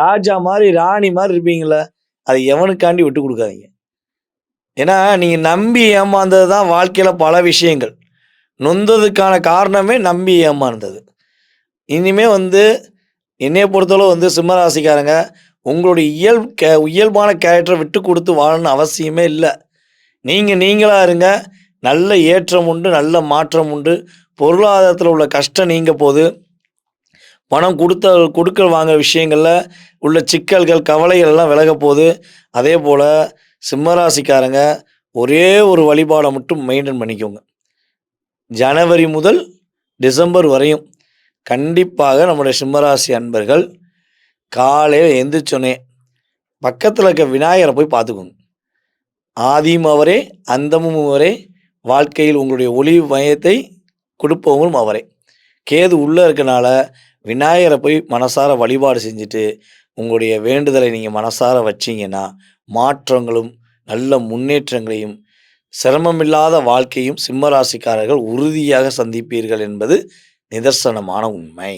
ராஜா மாதிரி ராணி மாதிரி இருப்பீங்கள்ல, அதை எவனுக்காண்டி விட்டு கொடுக்காதீங்க ஏன்னா, நீங்கள் நம்பி ஏமாந்தது தான் வாழ்க்கையில் பல விஷயங்கள். நொந்ததுக்கான காரணமே நம்பி ஏமாந்தது. இனிமே வந்து என்னைய பொறுத்தளவு வந்து சிம்மராசிக்காரங்க உங்களுடைய இயல் கே இயல்பான கேரக்டரை விட்டு கொடுத்து வாழணும்னு அவசியமே இல்லை நீங்கள் நீங்களா இருங்க. நல்ல ஏற்றம் உண்டு, நல்ல மாற்றம் உண்டு. பொருளாதாரத்தில் உள்ள கஷ்டம் நீங்க போது. பணம் கொடுத்த கொடுக்கல் வாங்குற விஷயங்களில் உள்ள சிக்கல்கள், கவலைகள் எல்லாம் விலக போகுது அதே போல் சிம்மராசிக்காரங்க ஒரே ஒரு வழிபாடை மட்டும் மெயின்டெயின் பண்ணிக்கோங்க. ஜனவரி முதல் டிசம்பர் வரையும் கண்டிப்பாக நம்முடைய சிம்மராசி அன்பர்கள் காலையில் எந்திரிச்சோன்னே பக்கத்தில் இருக்க விநாயகரை போய் பார்த்துக்கோங்க. ஆதியும் அவரே, அந்தமும் அவரே, வாழ்க்கையில் உங்களுடைய ஒளி மயத்தை கொடுப்பவங்களும் அவரே. கேது உள்ளே இருக்கனால விநாயகரை போய் மனசார வழிபாடு செஞ்சுட்டு, உங்களுடைய வேண்டுதலை நீங்கள் மனசார வச்சிங்கன்னா மாற்றங்களும், நல்ல முன்னேற்றங்களையும், சிரமமில்லாத வாழ்க்கையும் சிம்ம ராசிக்காரர்கள் உறுதியாக சந்திப்பீர்கள் என்பது நிதர்சனமான உண்மை.